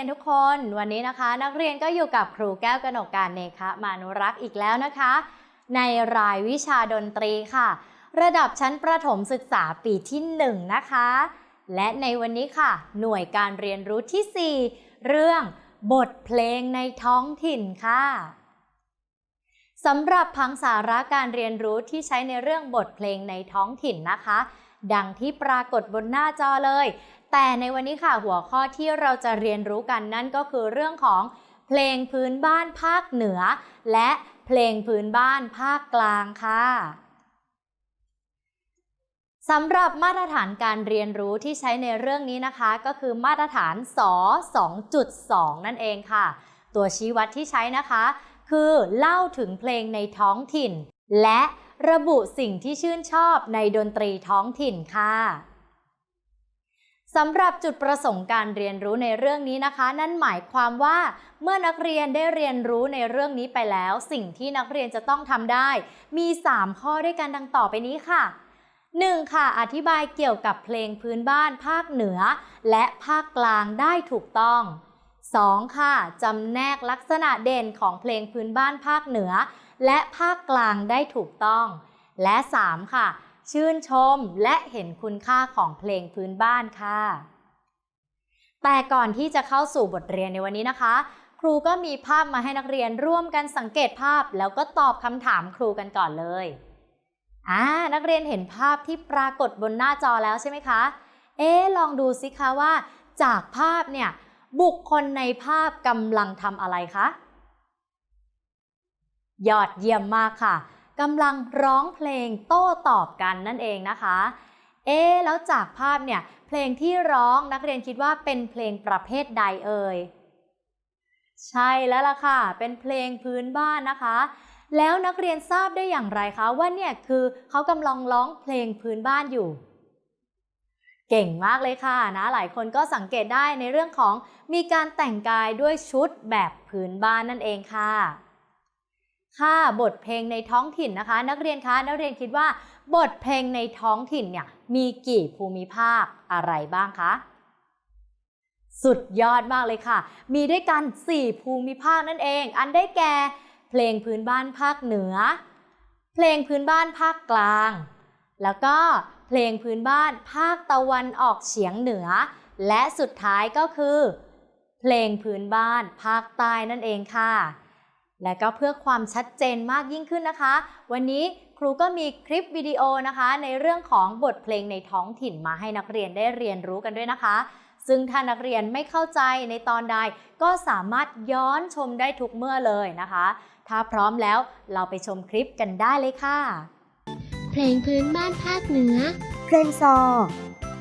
ยนทุกคน วันนี้นะคะ นักเรียนก็อยู่กับครูแก้วกนกการเนคะมานุรักษ์อีกแล้วนะคะ ในรายวิชาดนตรีค่ะ ระดับชั้นประถมศึกษาปีที่ 1 นะคะ และในวันนี้ค่ะ หน่วยการเรียนรู้ที่ 4 เรื่องบทเพลงในท้องถิ่นค่ะสำหรับพังสาระการเรียนรู้ที่ใช้ในเรื่องบทเพลงในท้องถิ่นนะคะ ดังที่ปรากฏบนหน้าจอเลย แต่ในวันนี้ค่ะหัวข้อที่เราจะเรียนรู้กันนั่นก็คือเรื่องของเพลงพื้นบ้านภาคเหนือ และเพลงพื้นบ้านภาคกลางค่ะสำหรับมาตรฐานการเรียนรู้ที่ใช้ในเรื่องนี้นะคะ ก็คือมาตรฐานส2.2 นั่นเองค่ะ ตัวชี้วัดที่ใช้นะคะ คือเล่าถึงเพลงในท้องถิ่น และ ระบุสิ่งที่ชื่นชอบในดนตรีท้องถิ่นค่ะสำหรับจุดประสงค์การเรียนรู้ในเรื่องนี้นะคะ นั่นหมายความว่า เมื่อนักเรียนได้เรียนรู้ในเรื่องนี้ไปแล้ว สิ่งที่นักเรียนจะต้องทำได้ มี 3 ข้อด้วยกันดังต่อไปนี้ค่ะ 1. ค่ะ อธิบายเกี่ยวกับเพลงพื้นบ้านภาคเหนือ และภาคกลางได้ถูกต้อง 2. ค่ะจำแนกลักษณะเด่นของเพลงพื้นบ้านภาคเหนือ และภาคกลางได้ถูกต้อง และ 3. ค่ะ ชื่นชมและเห็นคุณค่าของเพลงพื้นบ้านค่ะ แต่ก่อนที่จะเข้าสู่บทเรียนในวันนี้นะคะ ครูก็มีภาพมาให้นักเรียนร่วมกันสังเกตภาพ แล้วก็ตอบคำถามครูกันก่อนเลยอ่านักเรียนเห็นภาพที่ปรากฏบนหน้าจอแล้วใช่ไหมคะ เอ๊ลองดูสิคะว่า จากภาพเนี่ยบุคคลในภาพกำลังทำอะไรคะ ยอดเยี่ยมมากค่ะกำลังร้องเพลงโต้ตอบกันนั่นเองนะคะ เอ๊แล้วจากภาพเนี่ย เพลงที่ร้องนักเรียนคิดว่าเป็นเพลงประเภทใดเอ่ย ใช่แล้วล่ะค่ะ เป็นเพลงพื้นบ้านนะคะ แล้วนักเรียนทราบได้อย่างไรคะว่าเนี่ยคือเขากำลังร้องเพลงพื้นบ้านอยู่ เก่งมากเลยค่ะนะ หลายคนก็สังเกตได้ในเรื่องของมีการแต่งกายด้วยชุดแบบพื้นบ้านนั่นเองค่ะ ค่ะบทเพลงในท้องถิ่นนะคะ นักเรียนคะนักเรียนคิดว่า บทเพลงในท้องถิ่นเนี่ยมีกี่ภูมิภาคอะไรบ้างคะสุดยอดมากเลยค่ะ มีด้วยกัน 4 ภูมิภาคนั่นเอง อันได้แก่ เพลงพื้นบ้านภาคเหนือ เพลงพื้นบ้านภาคกลาง แล้วก็เพลงพื้นบ้านภาคตะวันออกเฉียงเหนือ และสุดท้ายก็คือ เพลงพื้นบ้านภาคใต้นั่นเองค่ะ และก็เพื่อความชัดเจนมากยิ่งขึ้นนะคะ วันนี้ครูก็มีคลิปวิดีโอนะคะ ในเรื่องของบทเพลงในท้องถิ่นมาให้นักเรียนได้เรียนรู้กันด้วยนะคะ ซึ่งถ้านักเรียนไม่เข้าใจในตอนใด ก็สามารถย้อนชมได้ทุกเมื่อเลยนะคะ ถ้าพร้อมแล้วเราไปชมคลิปกันได้เลยค่ะ เพลงพื้นบ้านภาคเหนือ เพลงซอ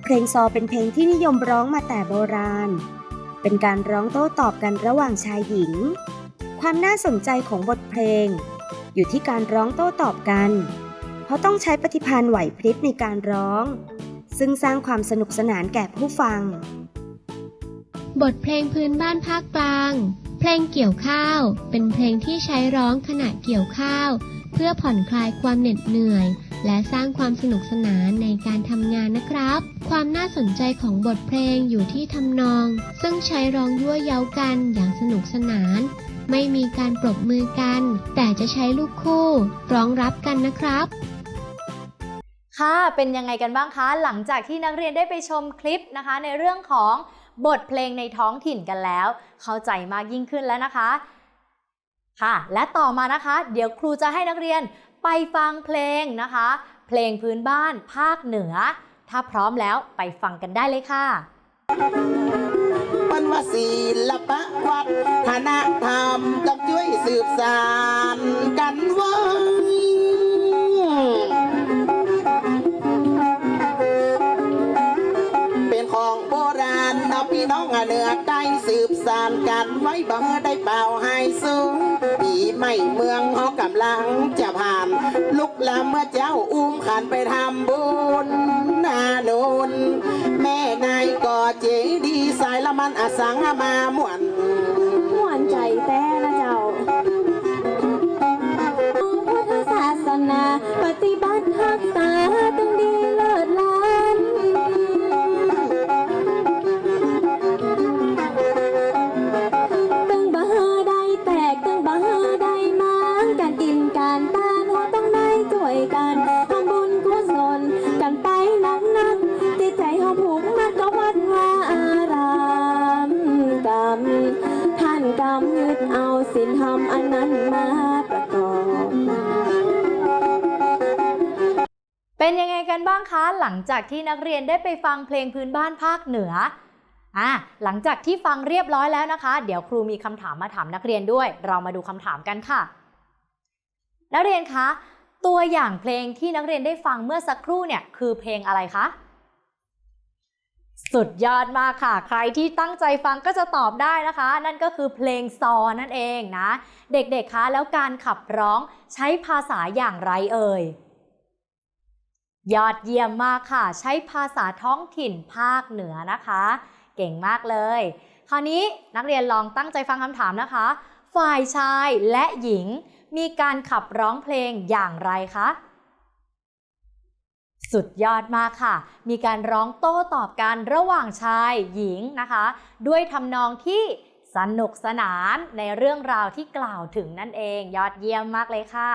เพลงซอเป็นเพลงที่นิยมร้องมาแต่โบราณ เป็นการร้องโต้ตอบกันระหว่างชายหญิง ความน่าสนใจของบทเพลง อยู่ที่การร้องโต้ตอบกัน เพราะต้องใช้ปฏิภาณไหวพริบในการร้อง ซึ่งสร้างความสนุกสนานแก่ผู้ฟัง บทเพลงพื้นบ้านภาคกลาง เพลงเกี่ยวข้าว เป็นเพลงที่ใช้ร้องขณะเกี่ยวข้าว เพื่อผ่อนคลายความเหน็ดเหนื่อย และสร้างความสนุกสนานในการทำงานนะครับ ความน่าสนใจของบทเพลงอยู่ที่ทำนอง ซึ่งใช้ร้องยั่วเย้ากันอย่างสนุกสนาน ไม่มีการปรบมือกัน แต่จะใช้ลูกคู่ร้องรับกันนะครับ ค่ะ เป็นยังไงกันบ้างคะ หลังจากที่นักเรียนได้ไปชมคลิปนะคะ ในเรื่องของบทเพลงในท้องถิ่นกันแล้ว เข้าใจมากยิ่งขึ้นแล้วนะคะ ค่ะ และต่อมานะคะ เดี๋ยวครูจะให้นักเรียนไปฟังเพลงนะคะ เพลงพื้นบ้านภาคเหนือ ถ้าพร้อมแล้วไปฟังกันได้เลยค่ะะวัฒนธรรมต้องช่วยสืบสานกันไว้เป็นของโบราณเอาพี่น้องอเหนือใต้สืบสานกันไว้บ่ได้ เม่เมืองฮอกำลังจะผ่าน ลุกล้ำเมื่อเจ้าอุ้มขันไปทำบุญนาโนนแม่นายก่อเจดีสายละมันอสังมาม่วนม่วนใจแต่ กันบ้างคะ หลังจากที่นักเรียนได้ไปฟังเพลงพื้นบ้านภาคเหนืออะหลังจากที่ฟังเรียบร้อยแล้วนะคะ เดี๋ยวครูมีคำถามมาถามนักเรียนด้วย เรามาดูคำถามกันค่ะ นักเรียนคะ ตัวอย่างเพลงที่นักเรียนได้ฟังเมื่อสักครู่เนี่ยคือเพลงอะไรคะสุดยอดมากค่ะ ใครที่ตั้งใจฟังก็จะตอบได้นะคะ นั่นก็คือเพลงซอนั่นเองนะ เด็กๆคะแล้วการขับร้องใช้ภาษาอย่างไรเอ่ย ยอดเยี่ยมมากค่ะ ใช้ภาษาท้องถิ่นภาคเหนือนะคะ เก่งมากเลย คราวนี้นักเรียนลองตั้งใจฟังคำถามนะคะ ฝ่ายชายและหญิงมีการขับร้องเพลงอย่างไรคะสุดยอดมากค่ะ มีการร้องโต้ตอบกันระหว่างชายหญิงนะคะ ด้วยทำนองที่สนุกสนานในเรื่องราวที่กล่าวถึงนั่นเอง ยอดเยี่ยมมากเลยค่ะ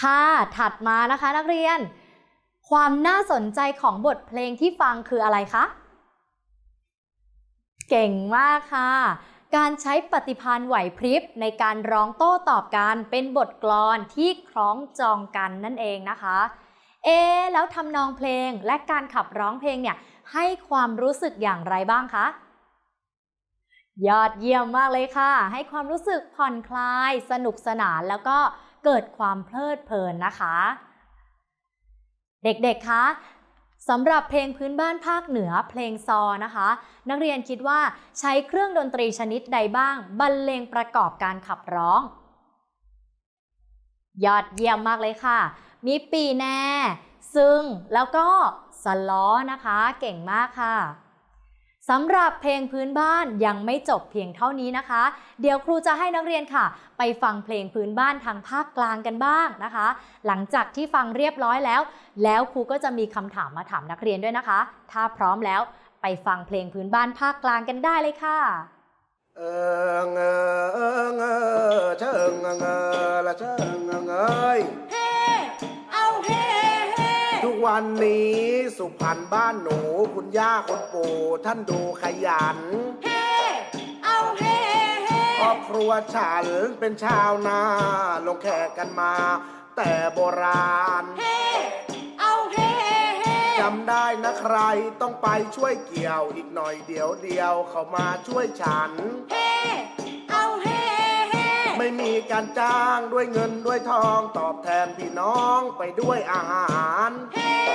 ค่ะ ถัดมานะคะนักเรียน ความน่าสนใจของบทเพลงที่ฟังคืออะไรคะ เก่งมากค่ะ การใช้ปฏิพันธ์ไหวพริบในการร้องโต้ตอบกันเป็นบทกลอนที่คล้องจองกันนั่นเองนะคะ เอ แล้วทำนองเพลงและการขับร้องเพลงเนี่ยให้ความรู้สึกอย่างไรบ้างคะ ยอดเยี่ยมมากเลยค่ะ ให้ความรู้สึกผ่อนคลาย สนุกสนานแล้วก็เกิดความเพลิดเพลินนะคะ เด็กๆ คะสำหรับเพลงพื้นบ้านภาคเหนือเพลงซอนะคะ นักเรียนคิดว่าใช้เครื่องดนตรีชนิดใดบ้าง บรรเลงประกอบการขับร้อง ยอดเยี่ยมมากเลยค่ะ มีปีแน่ ซึ่งแล้วก็สล้อนะคะ เก่งมากค่ะ สำหรับเพลงพื้นบ้านยังไม่จบเพียงเท่านี้นะคะ เดี๋ยวครูจะให้นักเรียนค่ะ ไปฟังเพลงพื้นบ้านทางภาคกลางกันบ้างนะคะ หลังจากที่ฟังเรียบร้อยแล้ว แล้วครูก็จะมีคำถามมาถามนักเรียนด้วยนะคะ ถ้าพร้อมแล้วไปฟังเพลงพื้นบ้านภาคกลางกันได้เลยค่ะเอิงเอิงเออเชิงเอิงอละเชิงเอิงเอ้ย วันนี้สุพรรณบ้านหนูคุณย่าคุณปู่ท่านดูขยัน เฮ้เอาเฮ้เฮ้ครอบครัวฉันเป็นชาวนา ลงแขกกันมา แต่โบราณเฮ้เอาเฮ้เฮ้จำได้นะใครต้องไปช่วยเกี่ยวอีกหน่อยเดี๋ยวเดียวเขามาช่วยฉัน เฮ้ การจ้างด้วยเงินด้วยทองตอบแทนพี่น้องไปด้วยอาหาร เฮ้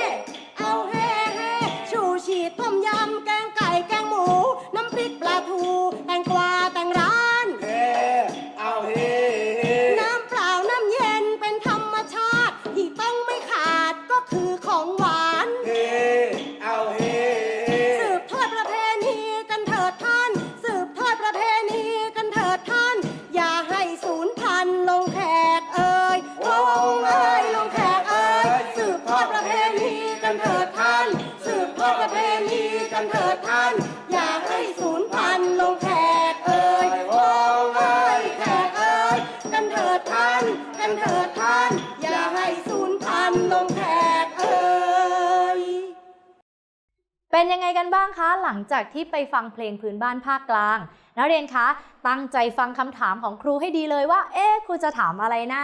เป็นยังไงกันบ้างคะ หลังจากที่ไปฟังเพลงพื้นบ้านภาคกลาง นักเรียนคะ ตั้งใจฟังคำถามของครูให้ดีเลยว่า เอ๊ะครูจะถามอะไรนะ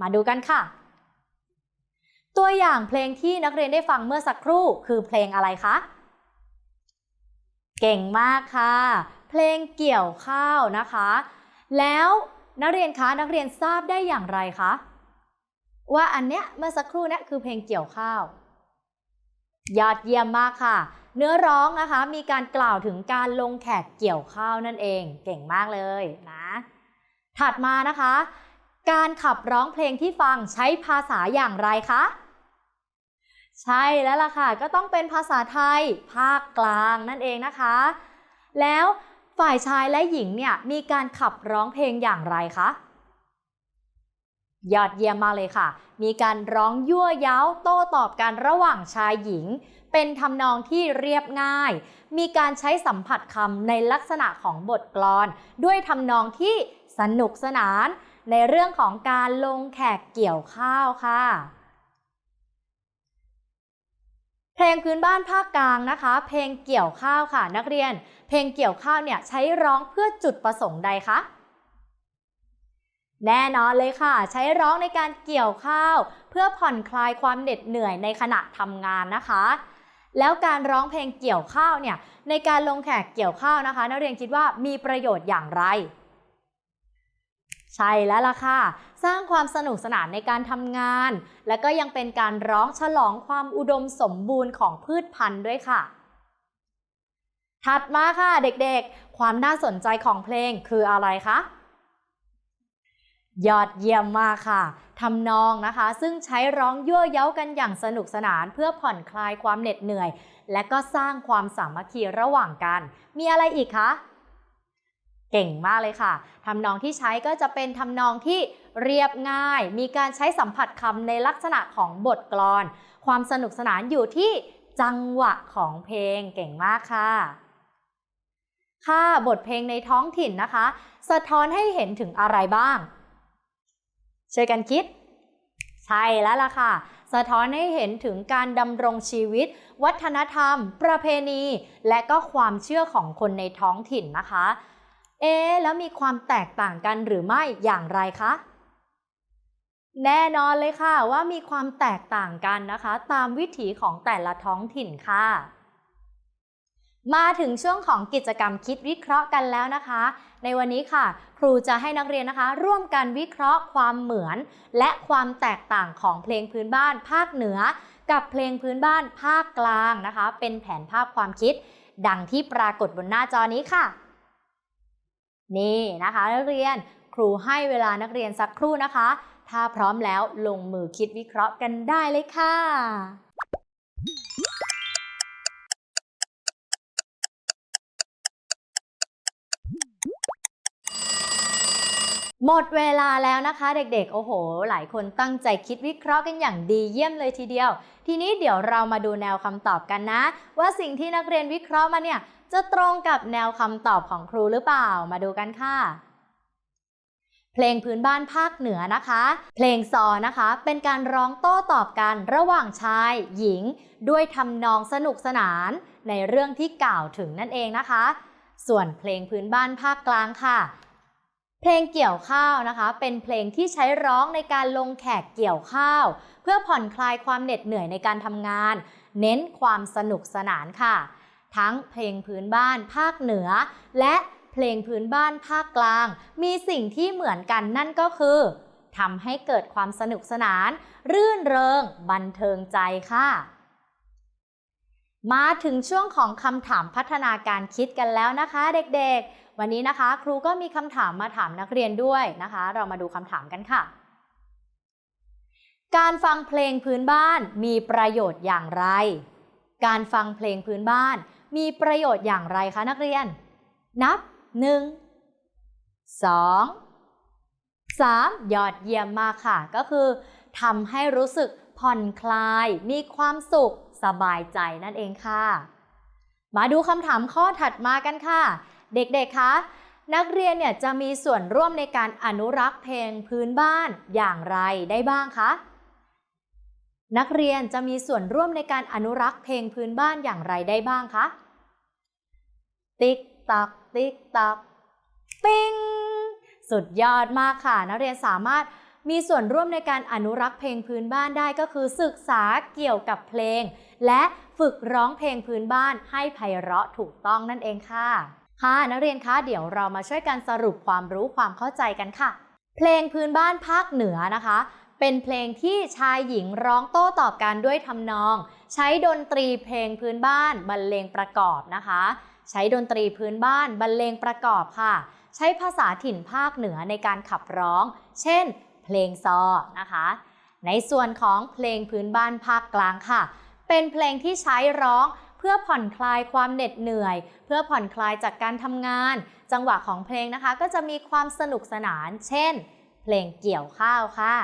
มาดูกันค่ะ ตัวอย่างเพลงที่นักเรียนได้ฟังเมื่อสักครู่คือเพลงอะไรคะ เก่งมากค่ะ เพลงเกี่ยวข้าวนะคะ แล้วนักเรียนคะนักเรียนทราบได้อย่างไรคะว่าอันเนี้ยเมื่อสักครู่เนี้ยคือเพลงเกี่ยวข้าว ยอดเยี่ยมมากค่ะ เนื้อร้องนะคะมีการกล่าวถึงการลงแขกเกี่ยวข้าวนั่นเอง เก่งมากเลยนะ ถัดมานะคะ การขับร้องเพลงที่ฟังใช้ภาษาอย่างไรคะ ใช่แล้วล่ะค่ะ ก็ต้องเป็นภาษาไทยภาคกลางนั่นเองนะคะ แล้วฝ่ายชายและหญิงเนี่ยมีการขับร้องเพลงอย่างไรคะยอดเยี่ยมมากเลยค่ะ มีการร้องยั่วเย้าโต้ตอบกันระหว่างชายหญิง เป็นทำนองที่เรียบง่าย มีการใช้สัมผัสคำในลักษณะของบทกลอน ด้วยทำนองที่สนุกสนาน ในเรื่องของการลงแขกเกี่ยวข้าวค่ะเพลงพื้นบ้านภาคกลางนะคะ เพลงเกี่ยวข้าวค่ะนักเรียน เพลงเกี่ยวข้าวเนี่ยใช้ร้องเพื่อจุดประสงค์ใดคะแน่นอนเลยค่ะ ใช้ร้องในการเกี่ยวข้าว เพื่อผ่อนคลายความเหน็ดเหนื่อยในขณะทำงานนะคะ แล้วการร้องเพลงเกี่ยวข้าวเนี่ยในการลงแขกเกี่ยวข้าวนะคะ นักเรียนคิดว่ามีประโยชน์อย่างไร ใช่แล้วล่ะค่ะ สร้างความสนุกสนานในการทำงาน และก็ยังเป็นการร้องฉลองความอุดมสมบูรณ์ของพืชพันธุ์ด้วยค่ะ ถัดมาค่ะเด็กๆ ความน่าสนใจของเพลงคืออะไรคะ ยอดเยี่ยมมากค่ะทำนองนะคะ ซึ่งใช้ร้องยั่วเย้ากันอย่างสนุกสนานเพื่อผ่อนคลายความเหน็ดเหนื่อย และก็สร้างความสามัคคีระหว่างกัน มีอะไรอีกคะเก่งมากเลยค่ะ ทำนองที่ใช้ก็จะเป็นทำนองที่เรียบง่าย มีการใช้สัมผัสคำในลักษณะของบทกลอน ความสนุกสนานอยู่ที่จังหวะของเพลง เก่งมากค่ะ ค่ะ บทเพลงในท้องถิ่นนะคะ สะท้อนให้เห็นถึงอะไรบ้าง ช่วยกันคิด ใช่แล้วล่ะค่ะ สะท้อนให้เห็นถึงการดำรงชีวิต วัฒนธรรม ประเพณี และก็ความเชื่อของคนในท้องถิ่นนะคะ เอ๊แล้วมีความแตกต่างกันหรือไม่อย่างไรคะแน่นอนเลยค่ะว่ามีความแตกต่างกันนะคะ ตามวิถีของแต่ละท้องถิ่นค่ะ มาถึงช่วงของกิจกรรมคิดวิเคราะห์กันแล้วนะคะ ในวันนี้ค่ะ ครูจะให้นักเรียนนะคะ ร่วมกันวิเคราะห์ความเหมือน และความแตกต่างของเพลงพื้นบ้านภาคเหนือ กับเพลงพื้นบ้านภาคกลางนะคะ เป็นแผนภาพความคิด ดังที่ปรากฏบนหน้าจอนี้ค่ะ นี่นะคะ นักเรียนครูให้เวลานักเรียนสักครู่นะคะ ถ้าพร้อมแล้วลงมือคิดวิเคราะห์กันได้เลยค่ะ หมดเวลาแล้วนะคะเด็กๆ โอ้โห หลายคนตั้งใจคิดวิเคราะห์กันอย่างดีเยี่ยมเลยทีเดียว ทีนี้เดี๋ยวเรามาดูแนวคำตอบกันนะ ว่าสิ่งที่นักเรียนวิเคราะห์มาเนี่ยจะตรงกับแนวคำตอบของครูหรือเปล่า มาดูกันค่ะ เพลงพื้นบ้านภาคเหนือนะคะ เพลงซอนะคะ เป็นการร้องโต้ตอบกันระหว่างชาย หญิง ด้วยทำนองสนุกสนาน ในเรื่องที่กล่าวถึงนั่นเองนะคะ ส่วนเพลงพื้นบ้านภาคกลางค่ะ เพลงเกี่ยวข้าวนะคะ เป็นเพลงที่ใช้ร้องในการลงแขกเกี่ยวข้าว เพื่อผ่อนคลายความเหน็ดเหนื่อยในการทำงาน เน้นความสนุกสนานค่ะ ทั้งเพลงพื้นบ้านภาคเหนือ และเพลงพื้นบ้านภาคกลาง มีสิ่งที่เหมือนกันนั่นก็คือทำให้เกิดความสนุกสนาน รื่นเริง บันเทิงใจค่ะ มาถึงช่วงของคำถามพัฒนาการคิดกันแล้วนะคะเด็กๆ วันนี้นะคะ ครูก็มีคำถามมาถามนักเรียนด้วยนะคะ เรามาดูคำถามกันค่ะ การฟังเพลงพื้นบ้านมีประโยชน์อย่างไร การฟังเพลงพื้นบ้าน มีประโยชน์อย่างไรคะนักเรียน นับ 1 2 3 ยอดเยี่ยมมากค่ะ ก็คือทำให้รู้สึกผ่อนคลาย มีความสุข สบายใจนั่นเองค่ะ มาดูคำถามข้อถัดมากันค่ะ เด็กๆ คะ นักเรียนเนี่ยจะมีส่วนร่วมในการอนุรักษ์เพลงพื้นบ้านอย่างไรได้บ้างคะ นักเรียนจะมีส่วนร่วมในการอนุรักษ์เพลงพื้นบ้านอย่างไรได้บ้างคะ ติ๊กตักติ๊กตักปิ้งสุดยอดมากค่ะ นักเรียนสามารถมีส่วนร่วมในการอนุรักษ์เพลงพื้นบ้านได้ก็คือศึกษาเกี่ยวกับเพลง และฝึกร้องเพลงพื้นบ้านให้ไพเราะถูกต้องนั่นเองค่ะ ค่ะนักเรียนคะเดี๋ยวเรามาช่วยกันสรุปความรู้ความเข้าใจกันค่ะ เพลงพื้นบ้านภาคเหนือนะคะ เป็นเพลงที่ชายหญิงร้องโต้ตอบกันด้วยทำนอง ใช้ดนตรีเพลงพื้นบ้านบรรเลงประกอบนะคะ ใช้ดนตรีพื้นบ้านบรรเลงประกอบค่ะ ใช้ภาษาถิ่นภาคเหนือในการขับร้อง เช่น เพลงซอนะคะ ในส่วนของเพลงพื้นบ้านภาคกลางค่ะ เป็นเพลงที่ใช้ร้อง พื่อผ่อนคลายความเหน็ดเหนื่อย เพื่อผ่อนคลายจากการทำงาน จังหวะของเพลงนะคะ ก็จะมีความสนุกสนาน เช่น เพลงเกี่ยวข้าวค่ะ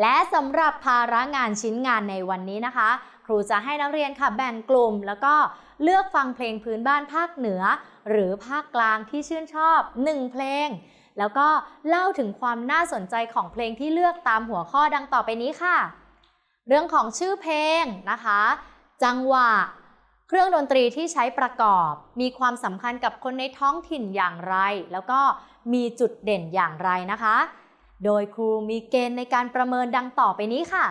และสำหรับภาระงานชิ้นงานในวันนี้นะคะ ครูจะให้นักเรียนค่ะแบ่งกลุ่ม แล้วก็เลือกฟังเพลงพื้นบ้านภาคเหนือ หรือภาคกลางที่ชื่นชอบ 1 เพลง แล้วก็เล่าถึงความน่าสนใจของเพลงที่เลือกตามหัวข้อดังต่อไปนี้ค่ะ เรื่องของชื่อเพลงนะคะ จังหวะ เครื่องดนตรีที่ใช้ประกอบ มีความสำคัญกับคนในท้องถิ่นอย่างไร แล้วก็มีจุดเด่นอย่างไรนะคะ โดยครูมีเกณฑ์ในการประเมินดังต่อไปนี้ค่ะ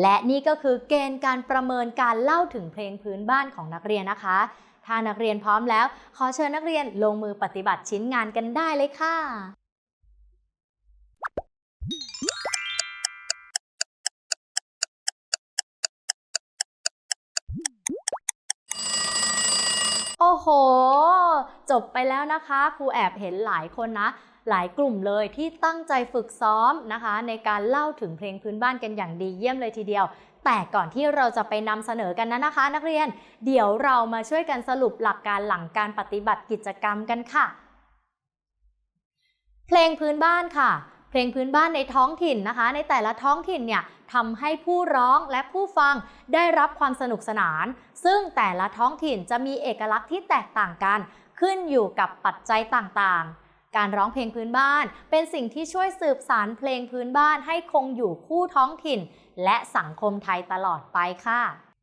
และนี่ก็คือเกณฑ์การประเมินการเล่าถึงเพลงพื้นบ้านของนักเรียนนะคะ ถ้านักเรียนพร้อมแล้ว ขอเชิญนักเรียนลงมือปฏิบัติชิ้นงานกันได้เลยค่ะ อ้โห จบไปแล้วนะคะครูแอบเห็นหลายคนนะหลายกลุ่มเลยที่ตั้งใจฝึกซ้อมนะคะ ในการเล่าถึงเพลงพื้นบ้านกันอย่างดีเยี่ยมเลยทีเดียว แต่ก่อนที่เราจะไปนำเสนอกันนะนะคะ นักเรียนเดี๋ยวเรามาช่วยกันสรุปหลักการหลังการปฏิบัติกิจกรรมกันค่ะ เพลงพื้นบ้านค่ะ เพลงพื้นบ้านในท้องถิ่นนะคะ ในแต่ละท้องถิ่นเนี่ยทำให้ผู้ร้องและผู้ฟังได้รับความสนุกสนาน ซึ่งแต่ละท้องถิ่นจะมีเอกลักษณ์ที่แตกต่างกัน ขึ้นอยู่กับปัจจัยต่างๆการร้องเพลงพื้นบ้านเป็นสิ่งที่ช่วยสืบสารเพลงพื้นบ้านให้คงอยู่คู่ท้องถิ่น และสังคมไทยตลอดไปค่ะ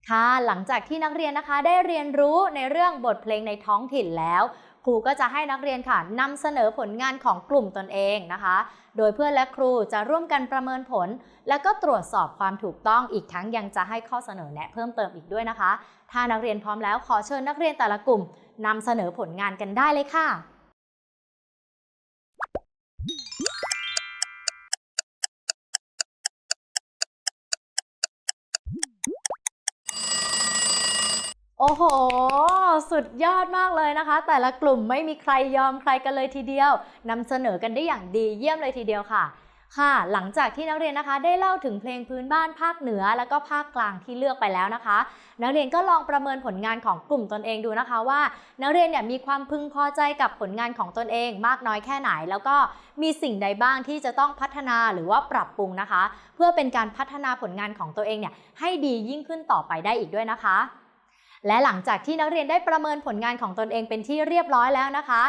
ค่ะหลังจากที่นักเรียนนะคะได้เรียนรู้ในเรื่องบทเพลงในท้องถิ่นแล้ว ครูก็จะให้นักเรียนค่ะนำเสนอผลงานของกลุ่มตนเองนะคะ โดยเพื่อนและครูจะร่วมกันประเมินผล และก็ตรวจสอบความถูกต้องอีกทั้งยังจะให้ข้อเสนอแนะเพิ่มเติมอีกด้วยนะคะ ถ้านักเรียนพร้อมแล้วขอเชิญนักเรียนแต่ละกลุ่มนำเสนอผลงานกันได้เลยค่ะ โอ้โห สุดยอดมากเลยนะคะ แต่ละกลุ่มไม่มีใครยอมใครกันเลยทีเดียวนำเสนอกันได้อย่างดีเยี่ยมเลยทีเดียวค่ะ ค่ะ หลังจากที่นักเรียนนะคะ ได้เล่าถึงเพลงพื้นบ้านภาคเหนือ แล้วก็ภาคกลางที่เลือกไปแล้วนะคะ นักเรียนก็ลองประเมินผลงานของกลุ่มตนเองดูนะคะว่า นักเรียนเนี่ยมีความพึงพอใจกับผลงานของตนเองมากน้อยแค่ไหน แล้วก็มีสิ่งใดบ้างที่จะต้องพัฒนาหรือว่าปรับปรุงนะคะ เพื่อเป็นการพัฒนาผลงานของตัวเองเนี่ยให้ดียิ่งขึ้นต่อไปได้อีกด้วยนะคะ และหลังจากที่นักเรียนได้ประเมินผลงานของตนเองเป็นที่เรียบร้อยแล้วนะคะ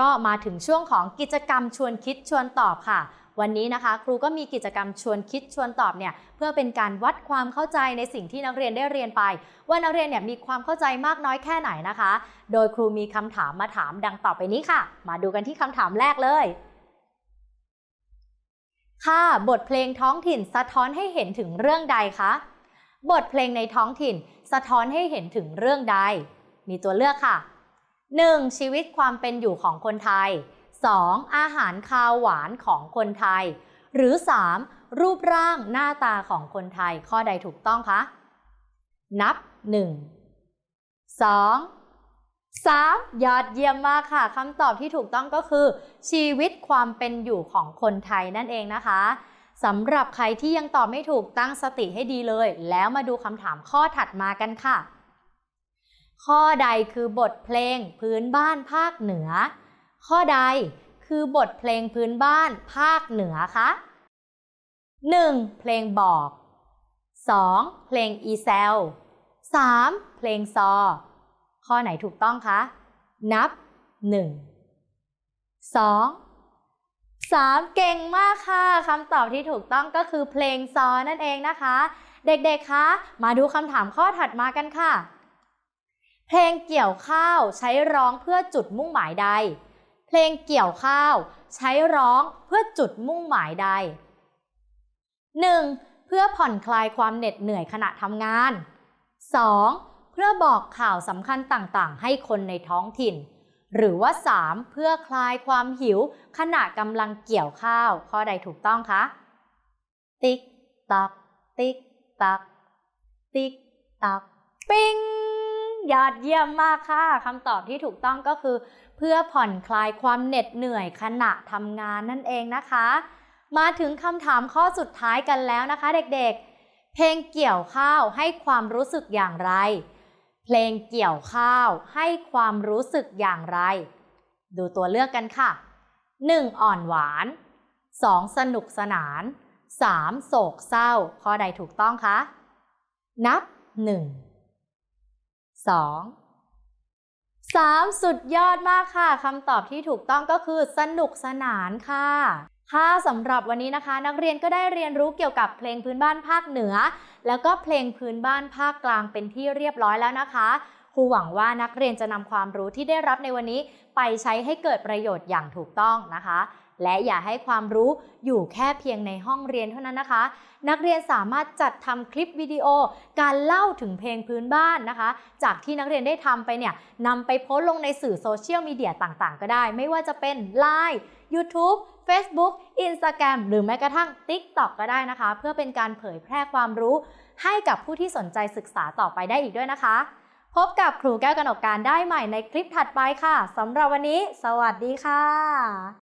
ก็มาถึงช่วงของกิจกรรมชวนคิดชวนตอบค่ะ วันนี้นะคะ ครูก็มีกิจกรรมชวนคิดชวนตอบเนี่ยเพื่อเป็นการวัดความเข้าใจในสิ่งที่นักเรียนได้เรียนไป ว่านักเรียนเนี่ยมีความเข้าใจมากน้อยแค่ไหนนะคะ โดยครูมีคำถามมาถามดังต่อไปนี้ค่ะ มาดูกันที่คำถามแรกเลยค่ะบทเพลงท้องถิ่นสะท้อนให้เห็นถึงเรื่องใดคะ บทเพลงในท้องถิ่นสะท้อนให้เห็นถึงเรื่องใด มีตัวเลือกค่ะ 1. ชีวิตความเป็นอยู่ของคนไทย 2. อาหารคาวหวานของคนไทย หรือ 3. รูปร่างหน้าตาของคนไทยข้อใดถูกต้องคะ นับ 1 2 3 ยอดเยี่ยมมากค่ะคำตอบที่ถูกต้องก็คือ ชีวิตความเป็นอยู่ของคนไทยนั่นเองนะคะ สำหรับใครที่ยังตอบไม่ถูกตั้งสติให้ดีเลย แล้วมาดูคำถามข้อถัดมากันค่ะ ข้อใดคือบทเพลงพื้นบ้านภาคเหนือ ข้อใดคือบทเพลงพื้นบ้านภาคเหนือคะ 1. เพลงบอก 2. เพลงอีแซล 3. เพลงซอ ข้อไหนถูกต้องคะ นับ 1 2 3 เก่งมากค่ะคำตอบที่ถูกต้องก็คือเพลงซอนั่นเองนะคะ เด็กๆ คะ มาดูคำถามข้อถัดมากันค่ะ เพลงเกี่ยวข้าวใช้ร้องเพื่อจุดมุ่งหมายใด เพลงเกี่ยวข้าว ใช้ร้องเพื่อจุดมุ่งหมายใด 1. เพื่อผ่อนคลายความเหน็ดเหนื่อยขณะทำงาน 2. เพื่อบอกข่าวสำคัญต่างๆ ให้คนในท้องถิ่น หรือว่า 3. เพื่อคลายความหิว ขณะกำลังเกี่ยวข้าว ข้อใดถูกต้องคะ ติ๊กตัก ติ๊กตัก ติ๊กตัก ปิ้ง ยอดเยี่ยมมากค่ะคำตอบที่ถูกต้องก็คือ เพื่อผ่อนคลายความเหน็ดเหนื่อยขณะทำงานนั่นเองนะคะ มาถึงคำถามข้อสุดท้ายกันแล้วนะคะ เด็กๆ เพลงเกี่ยวข้าวให้ความรู้สึกอย่างไร เพลงเกี่ยวข้าวให้ความรู้สึกอย่างไร ดูตัวเลือกกันค่ะ 1. อ่อนหวาน 2. สนุกสนาน 3. โศกเศร้า ข้อใดถูกต้องคะ นับ 1 2 3 สุดยอดมากค่ะคำตอบที่ถูกต้องก็คือสนุกสนานค่ะ ค่ะสำหรับวันนี้นะคะ นักเรียนก็ได้เรียนรู้เกี่ยวกับเพลงพื้นบ้านภาคเหนือ แล้วก็เพลงพื้นบ้านภาคกลางเป็นที่เรียบร้อยแล้วนะคะครูหวังว่านักเรียนจะนำความรู้ที่ได้รับในวันนี้ ไปใช้ให้เกิดประโยชน์อย่างถูกต้องนะคะ และอย่าให้ความรู้อยู่แค่เพียงในห้องเรียนเท่านั้นนะคะ นักเรียนสามารถจัดทำคลิปวิดีโอ การเล่าถึงเพลงพื้นบ้านนะคะ จากที่นักเรียนได้ทำไปเนี่ยนำไปโพสต์ลงในสื่อโซเชียลมีเดียต่างๆ ก็ได้ ไม่ว่าจะเป็น Line YouTube Facebook Instagram หรือแม้กระทั่ง TikTok ก็ได้นะคะ เพื่อเป็นการเผยแพร่ความรู้ ให้กับผู้ที่สนใจศึกษาต่อไปได้อีกด้วยนะคะ พบกับครูแก้วกนกการได้ใหม่ในคลิปถัดไปค่ะสำหรับวันนี้ สวัสดีค่ะ